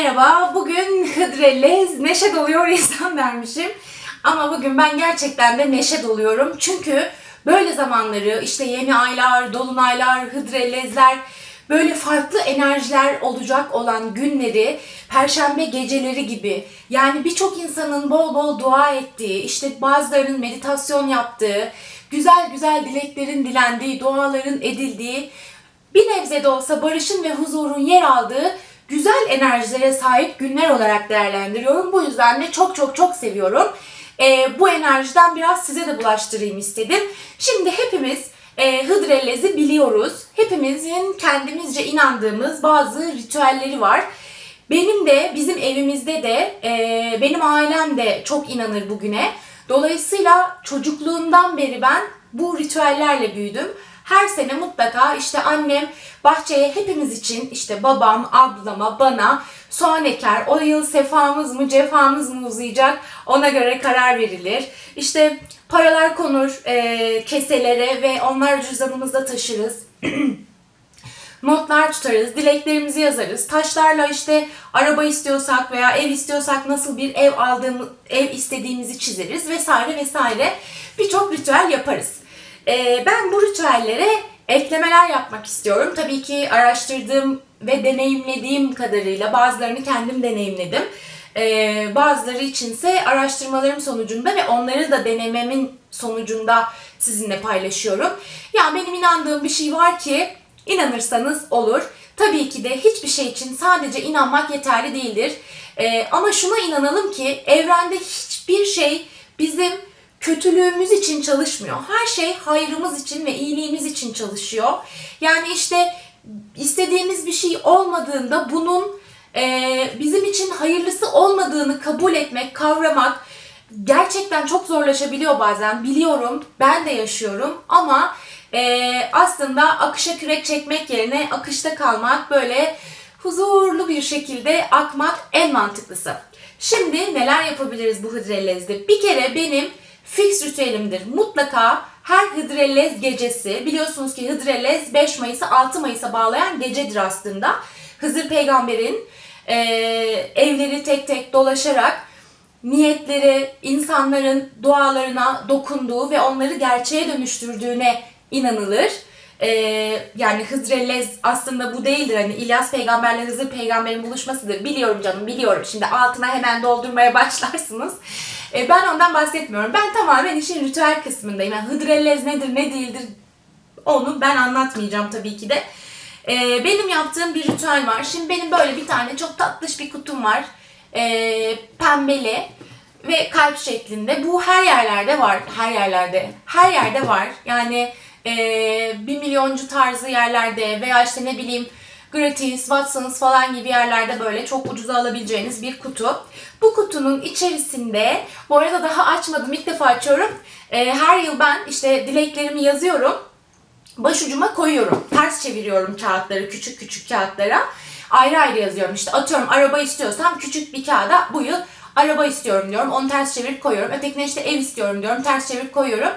Merhaba, bugün Hıdrellez neşe doluyor insan dermişim. Ama bugün ben gerçekten de neşe doluyorum. Çünkü böyle zamanları, işte yeni aylar, dolunaylar, Hıdrellezler, böyle farklı enerjiler olacak olan günleri, perşembe geceleri gibi. Yani birçok insanın bol bol dua ettiği, işte bazılarının meditasyon yaptığı, güzel güzel dileklerin dilendiği, duaların edildiği, bir nebze de olsa barışın ve huzurun yer aldığı güzel enerjilere sahip günler olarak değerlendiriyorum. Bu yüzden de çok çok çok seviyorum. Ee, bu enerjiden biraz size de bulaştırayım istedim. Şimdi hepimiz e, Hıdrellez'i biliyoruz. Hepimizin kendimizce inandığımız bazı ritüelleri var. Benim de bizim evimizde de e, benim ailem de çok inanır bugüne. Dolayısıyla çocukluğumdan beri ben bu ritüellerle büyüdüm. Her sene mutlaka işte annem bahçeye hepimiz için işte babam, ablama, bana soğan eker. O yıl sefamız mı cefamız mı uzayacak ona göre karar verilir. İşte paralar konur e, keselere ve onlar cüzdanımızda taşırız. notlar tutarız, dileklerimizi yazarız. Taşlarla işte araba istiyorsak veya ev istiyorsak nasıl bir ev aldığımız, ev istediğimizi çizeriz vesaire vesaire. Birçok ritüel yaparız. Ee, ben bu ritüellere eklemeler yapmak istiyorum. Tabii ki araştırdığım ve deneyimlediğim kadarıyla bazılarını kendim deneyimledim. Ee, bazıları içinse araştırmalarım sonucunda ve onları da denememin sonucunda sizinle paylaşıyorum. Ya benim inandığım bir şey var ki İnanırsanız olur. Tabii ki de hiçbir şey için sadece inanmak yeterli değildir. Ee, ama şuna inanalım ki evrende hiçbir şey bizim kötülüğümüz için çalışmıyor. Her şey hayrımız için ve iyiliğimiz için çalışıyor. Yani işte istediğimiz bir şey olmadığında bunun e, bizim için hayırlısı olmadığını kabul etmek, kavramak gerçekten çok zorlaşabiliyor bazen. Biliyorum, ben de yaşıyorum ama e, aslında akışa kürek çekmek yerine akışta kalmak, böyle huzurlu bir şekilde akmak en mantıklısı. Şimdi neler yapabiliriz bu Hıdrellez'de? Bir kere benim fix ritüelimdir. Mutlaka her Hıdrellez gecesi, biliyorsunuz ki Hıdrellez 5 Mayıs'ı 6 Mayıs'a bağlayan gecedir aslında. Hızır peygamberin e, evleri tek tek dolaşarak niyetleri, insanların dualarına dokunduğu ve onları gerçeğe dönüştürdüğüne inanılır. Ee, yani Hızrellez aslında bu değildir. Hani İlyas peygamberle Hızır peygamberin buluşmasıdır. Biliyorum canım biliyorum. Şimdi altına hemen doldurmaya başlarsınız. Ee, ben ondan bahsetmiyorum. Ben tamamen işin ritüel kısmındayım. Yani Hıdrellez nedir ne değildir onu ben anlatmayacağım tabii ki de. Ee, benim yaptığım bir ritüel var. Şimdi benim böyle bir tane çok tatlış bir kutum var. Ee, pembeli ve kalp şeklinde. Bu her yerlerde var. Her yerlerde. Her yerde var. Yani e, bir milyoncu tarzı yerlerde veya işte ne bileyim Gratis, Watsons falan gibi yerlerde böyle çok ucuza alabileceğiniz bir kutu. Bu kutunun içerisinde, bu arada daha açmadım ilk defa açıyorum. E, her yıl ben işte dileklerimi yazıyorum. Başucuma koyuyorum. Ters çeviriyorum kağıtları, küçük küçük kağıtlara. Ayrı ayrı yazıyorum. İşte atıyorum araba istiyorsam küçük bir kağıda bu yıl araba istiyorum diyorum. Onu ters çevirip koyuyorum. Ötekine işte ev istiyorum diyorum. Ters çevirip koyuyorum.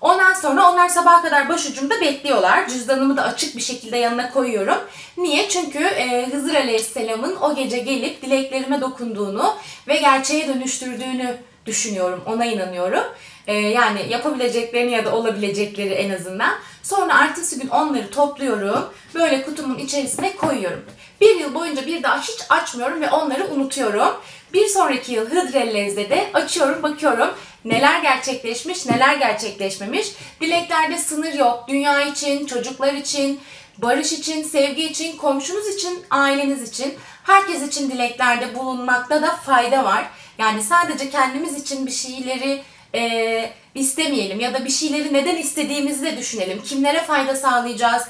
Ondan sonra onlar sabaha kadar başucumda bekliyorlar. Cüzdanımı da açık bir şekilde yanına koyuyorum. Niye? Çünkü e, Hızır Aleyhisselam'ın o gece gelip dileklerime dokunduğunu ve gerçeğe dönüştürdüğünü düşünüyorum. Ona inanıyorum. E, yani yapabileceklerini ya da olabilecekleri en azından. Sonra ertesi gün onları topluyorum. Böyle kutumun içerisine koyuyorum. Bir yıl boyunca bir daha hiç açmıyorum ve onları unutuyorum. Bir sonraki yıl Hıdrellez'de de açıyorum, bakıyorum neler gerçekleşmiş, neler gerçekleşmemiş. Dileklerde sınır yok. Dünya için, çocuklar için, barış için, sevgi için, komşunuz için, aileniz için, herkes için dileklerde bulunmakta da fayda var. Yani sadece kendimiz için bir şeyleri e, istemeyelim ya da bir şeyleri neden istediğimizi de düşünelim. Kimlere fayda sağlayacağız?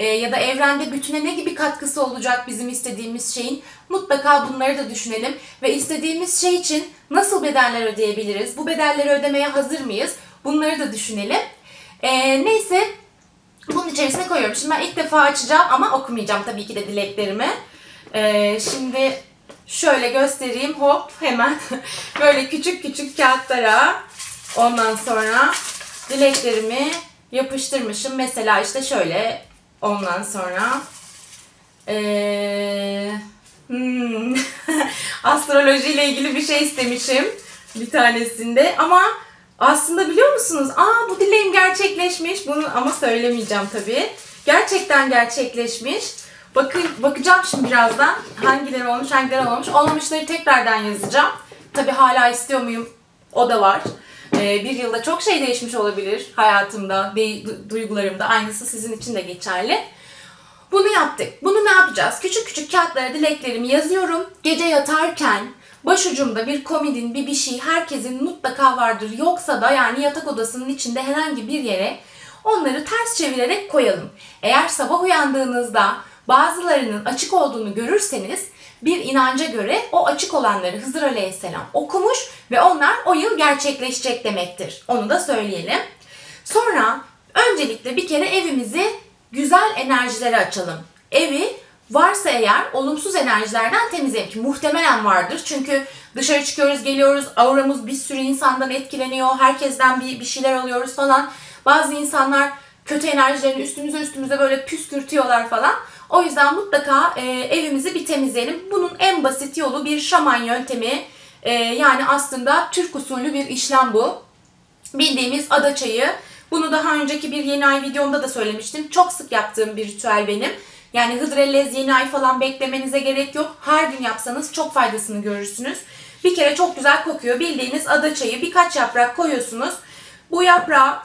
e, ya da evrende bütüne ne gibi katkısı olacak bizim istediğimiz şeyin mutlaka bunları da düşünelim ve istediğimiz şey için nasıl bedeller ödeyebiliriz? Bu bedelleri ödemeye hazır mıyız? Bunları da düşünelim. E, neyse bunun içerisine koyuyorum. Şimdi ben ilk defa açacağım ama okumayacağım tabii ki de dileklerimi. E, şimdi şöyle göstereyim hop hemen böyle küçük küçük kağıtlara ondan sonra dileklerimi yapıştırmışım. Mesela işte şöyle Ondan sonra ee, Hmm. Astroloji ile ilgili bir şey istemişim bir tanesinde ama aslında biliyor musunuz? Aa bu dileğim gerçekleşmiş. Bunu ama söylemeyeceğim tabii. Gerçekten gerçekleşmiş. Bakın bakacağım şimdi birazdan hangileri olmuş, hangileri olmamış. Olmamışları tekrardan yazacağım. Tabii hala istiyor muyum? O da var. Ee, bir yılda çok şey değişmiş olabilir hayatımda, duygularımda. Aynısı sizin için de geçerli. Bunu yaptık. Bunu ne yapacağız? Küçük küçük kağıtlara dileklerimi yazıyorum. Gece yatarken başucumda bir komodin, bir bir şey herkesin mutlaka vardır. Yoksa da yani yatak odasının içinde herhangi bir yere onları ters çevirerek koyalım. Eğer sabah uyandığınızda bazılarının açık olduğunu görürseniz bir inanca göre o açık olanları Hızır Aleyhisselam okumuş ve onlar o yıl gerçekleşecek demektir. Onu da söyleyelim. Sonra öncelikle bir kere evimizi güzel enerjilere açalım. Evi varsa eğer olumsuz enerjilerden temizleyelim ki muhtemelen vardır. Çünkü dışarı çıkıyoruz, geliyoruz, auramız bir sürü insandan etkileniyor, herkesten bir, bir şeyler alıyoruz falan. Bazı insanlar kötü enerjilerini üstümüze üstümüze böyle püskürtüyorlar falan. O yüzden mutlaka e, evimizi bir temizleyelim. Bunun en basit yolu bir şaman yöntemi. E, yani aslında Türk usulü bir işlem bu bildiğimiz ada çayı. Bunu daha önceki bir yeni ay videomda da söylemiştim. Çok sık yaptığım bir ritüel benim. Yani Hıdrellez yeni ay falan beklemenize gerek yok. Her gün yapsanız çok faydasını görürsünüz. Bir kere çok güzel kokuyor. Bildiğiniz ada çayı birkaç yaprak koyuyorsunuz. Bu yaprağı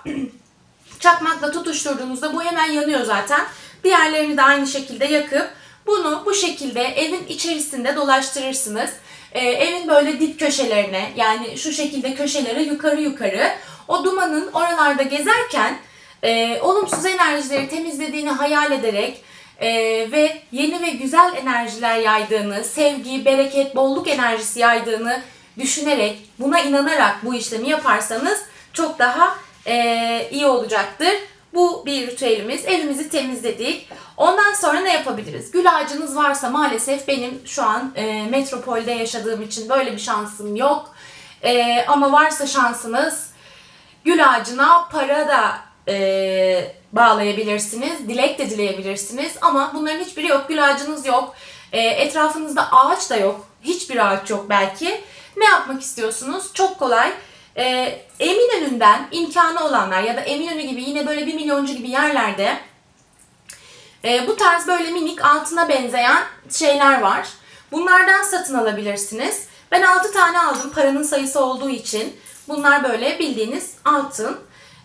çakmakla tutuşturduğunuzda bu hemen yanıyor zaten. Diğerlerini de aynı şekilde yakıp bunu bu şekilde evin içerisinde dolaştırırsınız. Ee, evin böyle dip köşelerine yani şu şekilde köşelere yukarı yukarı o dumanın oralarda gezerken e, olumsuz enerjileri temizlediğini hayal ederek e, ve yeni ve güzel enerjiler yaydığını, sevgi, bereket, bolluk enerjisi yaydığını düşünerek, buna inanarak bu işlemi yaparsanız çok daha e, iyi olacaktır. Bu bir ritüelimiz. Evimizi temizledik. Ondan sonra ne yapabiliriz? Gül ağacınız varsa maalesef benim şu an e, metropolde yaşadığım için böyle bir şansım yok. E, ama varsa şansınız gül ağacına para da e, bağlayabilirsiniz. Dilek de dileyebilirsiniz. Ama bunların hiçbiri yok. Gül ağacınız yok. E, etrafınızda ağaç da yok. Hiçbir ağaç yok belki. Ne yapmak istiyorsunuz? Çok kolay. E, Eminönü'nden imkanı olanlar ya da Eminönü gibi yine böyle bir milyoncu gibi yerlerde e, bu tarz böyle minik altına benzeyen şeyler var. Bunlardan satın alabilirsiniz. Ben 6 tane aldım paranın sayısı olduğu için. Bunlar böyle bildiğiniz altın.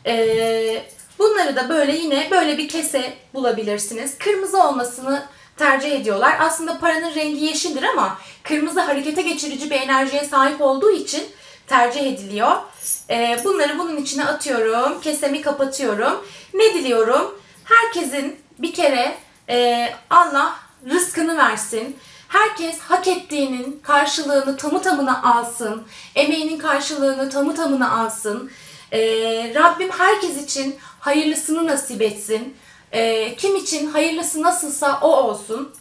E, bunları da böyle yine böyle bir kese bulabilirsiniz. Kırmızı olmasını tercih ediyorlar. Aslında paranın rengi yeşildir ama kırmızı harekete geçirici bir enerjiye sahip olduğu için tercih ediliyor. E, bunları bunun içine atıyorum. Kesemi kapatıyorum. Ne diliyorum? Herkesin bir kere e, Allah rızkını versin. Herkes hak ettiğinin karşılığını tamı tamına alsın. Emeğinin karşılığını tamı tamına alsın. E, Rabbim herkes için hayırlısını nasip etsin. E, kim için hayırlısı nasılsa o olsun.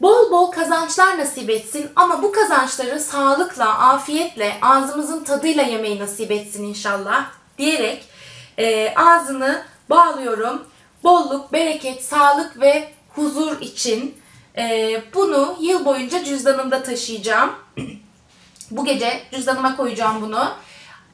Bol bol kazançlar nasip etsin ama bu kazançları sağlıkla, afiyetle, ağzımızın tadıyla yemeyi nasip etsin inşallah diyerek e, ağzını bağlıyorum. Bolluk, bereket, sağlık ve huzur için e, bunu yıl boyunca cüzdanımda taşıyacağım. Bu gece cüzdanıma koyacağım bunu.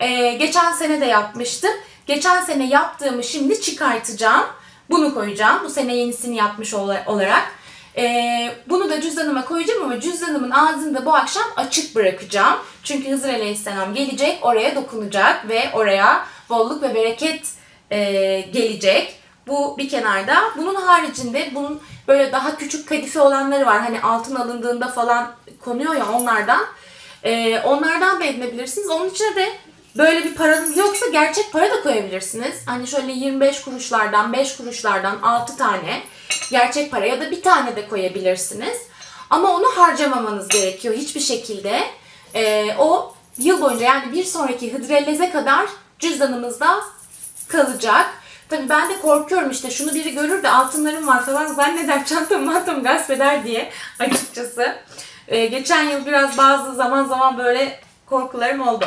E, geçen sene de yapmıştım. Geçen sene yaptığımı şimdi çıkartacağım. Bunu koyacağım. Bu sene yenisini yapmış ola- olarak. Ee, bunu da cüzdanıma koyacağım ama cüzdanımın ağzını da bu akşam açık bırakacağım. Çünkü Hızır Aleyhisselam gelecek, oraya dokunacak ve oraya bolluk ve bereket e, gelecek. Bu bir kenarda. Bunun haricinde bunun böyle daha küçük kadife olanları var. Hani altın alındığında falan konuyor ya onlardan. Ee, onlardan da edinebilirsiniz. Onun içine de böyle bir paranız yoksa gerçek para da koyabilirsiniz. Hani şöyle 25 kuruşlardan, 5 kuruşlardan 6 tane gerçek para ya da bir tane de koyabilirsiniz. Ama onu harcamamanız gerekiyor hiçbir şekilde. Ee, o yıl boyunca yani bir sonraki hıdrelleze kadar cüzdanımızda kalacak. Tabii ben de korkuyorum işte şunu biri görür de altınlarım var falan zanneder çantamı mantamı gasp eder diye açıkçası. Ee, geçen yıl biraz bazı zaman zaman böyle korkularım oldu.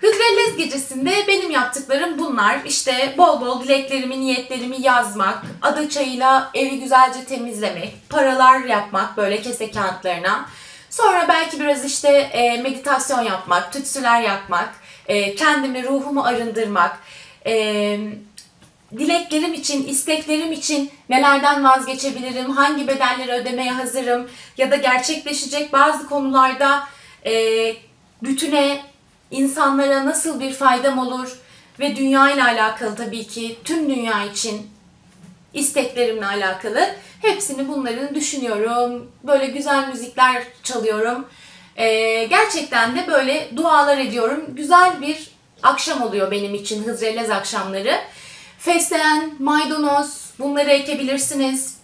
Hıdrellez gecesinde benim yaptıklarım bunlar. İşte bol bol dileklerimi, niyetlerimi yazmak, ada çayıyla evi güzelce temizlemek, paralar yapmak böyle kese kağıtlarına. Sonra belki biraz işte e, meditasyon yapmak, tütsüler yakmak, e, kendimi, ruhumu arındırmak, e, dileklerim için, isteklerim için nelerden vazgeçebilirim, hangi bedelleri ödemeye hazırım ya da gerçekleşecek bazı konularda e, bütüne, insanlara nasıl bir faydam olur ve dünya ile alakalı tabii ki tüm dünya için isteklerimle alakalı. Hepsini bunların düşünüyorum. Böyle güzel müzikler çalıyorum. Ee, gerçekten de böyle dualar ediyorum. Güzel bir akşam oluyor benim için Hızrellez akşamları. Fesleğen, maydanoz bunları ekebilirsiniz.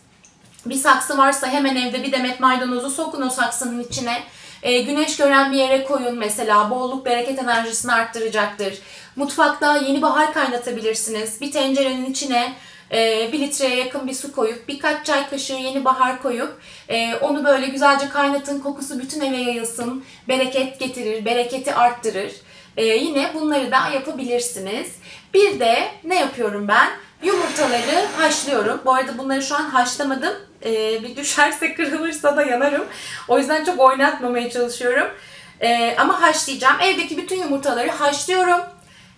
Bir saksı varsa hemen evde bir demet maydanozu sokun o saksının içine. Ee, güneş gören bir yere koyun mesela. Bolluk bereket enerjisini arttıracaktır. Mutfakta yeni bahar kaynatabilirsiniz. Bir tencerenin içine e, bir litreye yakın bir su koyup birkaç çay kaşığı yeni bahar koyup e, onu böyle güzelce kaynatın. Kokusu bütün eve yayılsın. Bereket getirir, bereketi arttırır. E, yine bunları da yapabilirsiniz. Bir de ne yapıyorum ben? Yumurtaları haşlıyorum. Bu arada bunları şu an haşlamadım. Ee, bir düşerse kırılırsa da yanarım. O yüzden çok oynatmamaya çalışıyorum. Ee, ama haşlayacağım. Evdeki bütün yumurtaları haşlıyorum.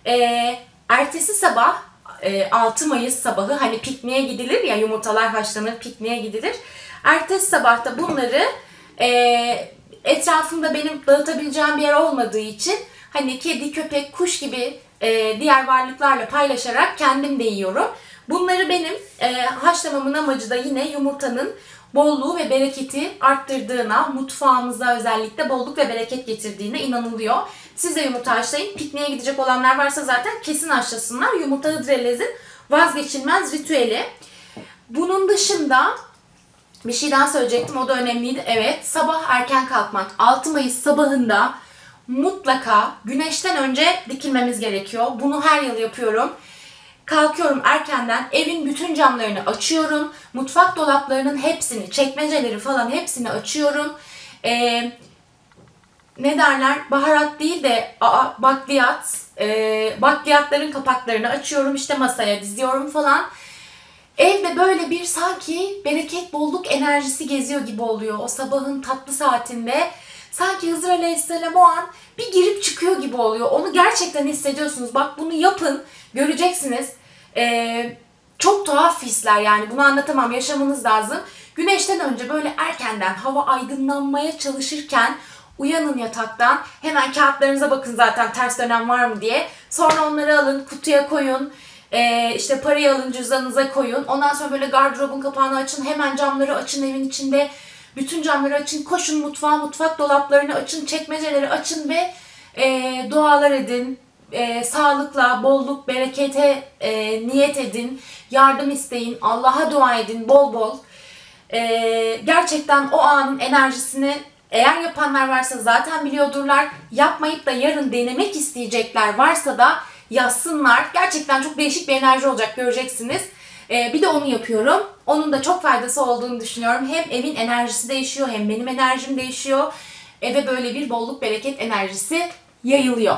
Ee, ertesi sabah e, 6 Mayıs sabahı hani pikniğe gidilir ya yumurtalar haşlanır pikniğe gidilir. Ertesi sabahta bunları e, etrafımda benim dağıtabileceğim bir yer olmadığı için hani kedi, köpek, kuş gibi e, diğer varlıklarla paylaşarak kendim de yiyorum. Bunları benim e, haşlamamın amacı da yine yumurtanın bolluğu ve bereketi arttırdığına, mutfağımıza özellikle bolluk ve bereket getirdiğine inanılıyor. Siz de yumurta haşlayın. Pikniğe gidecek olanlar varsa zaten kesin haşlasınlar. Yumurta hıdrellezin vazgeçilmez ritüeli. Bunun dışında bir şey daha söyleyecektim. O da önemliydi. Evet, sabah erken kalkmak. 6 Mayıs sabahında mutlaka güneşten önce dikilmemiz gerekiyor. Bunu her yıl yapıyorum. Kalkıyorum erkenden, evin bütün camlarını açıyorum. Mutfak dolaplarının hepsini, çekmeceleri falan hepsini açıyorum. Ee, ne derler? Baharat değil de aa, bakliyat. Ee, bakliyatların kapaklarını açıyorum. işte masaya diziyorum falan. Evde böyle bir sanki bereket bolluk enerjisi geziyor gibi oluyor. O sabahın tatlı saatinde sanki Hızır Aleyhisselam o an bir girip çıkıyor gibi oluyor. Onu gerçekten hissediyorsunuz. Bak bunu yapın. Göreceksiniz. Ee, çok tuhaf hisler yani. Bunu anlatamam. Yaşamanız lazım. Güneşten önce böyle erkenden hava aydınlanmaya çalışırken uyanın yataktan. Hemen kağıtlarınıza bakın zaten ters dönem var mı diye. Sonra onları alın, kutuya koyun. Ee, işte parayı alın cüzdanınıza koyun. Ondan sonra böyle gardırobun kapağını açın. Hemen camları açın evin içinde. Bütün camları açın. Koşun mutfağa, mutfak dolaplarını açın. Çekmeceleri açın ve e, dualar edin. E, sağlıkla, bolluk, berekete e, niyet edin. Yardım isteyin. Allah'a dua edin bol bol. E, gerçekten o anın enerjisini eğer yapanlar varsa zaten biliyordurlar. Yapmayıp da yarın denemek isteyecekler varsa da yazsınlar. Gerçekten çok değişik bir enerji olacak göreceksiniz. Ee, bir de onu yapıyorum. Onun da çok faydası olduğunu düşünüyorum. Hem evin enerjisi değişiyor hem benim enerjim değişiyor. Eve böyle bir bolluk bereket enerjisi yayılıyor.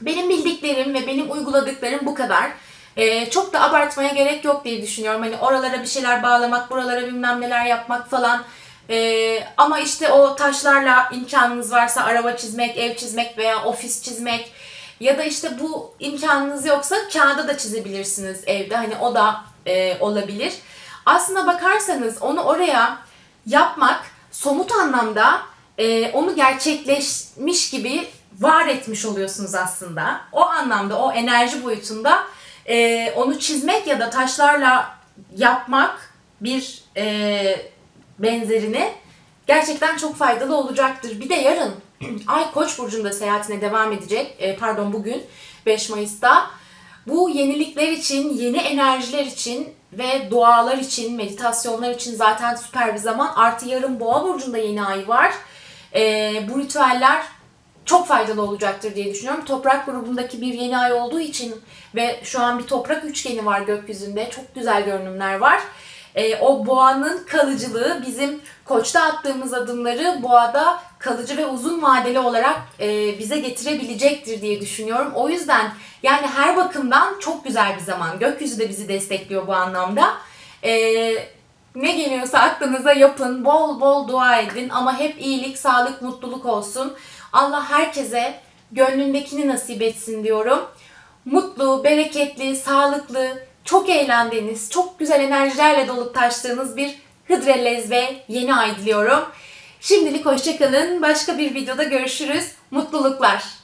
Benim bildiklerim ve benim uyguladıklarım bu kadar. Ee, çok da abartmaya gerek yok diye düşünüyorum. Hani oralara bir şeyler bağlamak, buralara bilmem neler yapmak falan. Ee, ama işte o taşlarla imkanınız varsa araba çizmek, ev çizmek veya ofis çizmek ya da işte bu imkanınız yoksa kağıda da çizebilirsiniz evde. Hani o da e, olabilir. Aslına bakarsanız onu oraya yapmak somut anlamda e, onu gerçekleşmiş gibi var etmiş oluyorsunuz aslında. O anlamda, o enerji boyutunda e, onu çizmek ya da taşlarla yapmak bir e, benzerini gerçekten çok faydalı olacaktır. Bir de yarın Ay Koç burcunda seyahatine devam edecek. E, pardon bugün 5 Mayıs'ta. Bu yenilikler için, yeni enerjiler için ve dualar için, meditasyonlar için zaten süper bir zaman. Artı yarın Boğa burcunda yeni ay var. E, bu ritüeller çok faydalı olacaktır diye düşünüyorum. Toprak grubundaki bir yeni ay olduğu için ve şu an bir toprak üçgeni var gökyüzünde. Çok güzel görünümler var. E, o boğanın kalıcılığı bizim koçta attığımız adımları boğada kalıcı ve uzun vadeli olarak e, bize getirebilecektir diye düşünüyorum. O yüzden yani her bakımdan çok güzel bir zaman. Gökyüzü de bizi destekliyor bu anlamda. E, ne geliyorsa aklınıza yapın, bol bol dua edin ama hep iyilik, sağlık, mutluluk olsun. Allah herkese gönlündekini nasip etsin diyorum. Mutlu, bereketli, sağlıklı, çok eğlendiğiniz, çok güzel enerjilerle dolup taştığınız bir Hıdrellez ve yeni ay diliyorum. Şimdilik hoşçakalın. Başka bir videoda görüşürüz. Mutluluklar.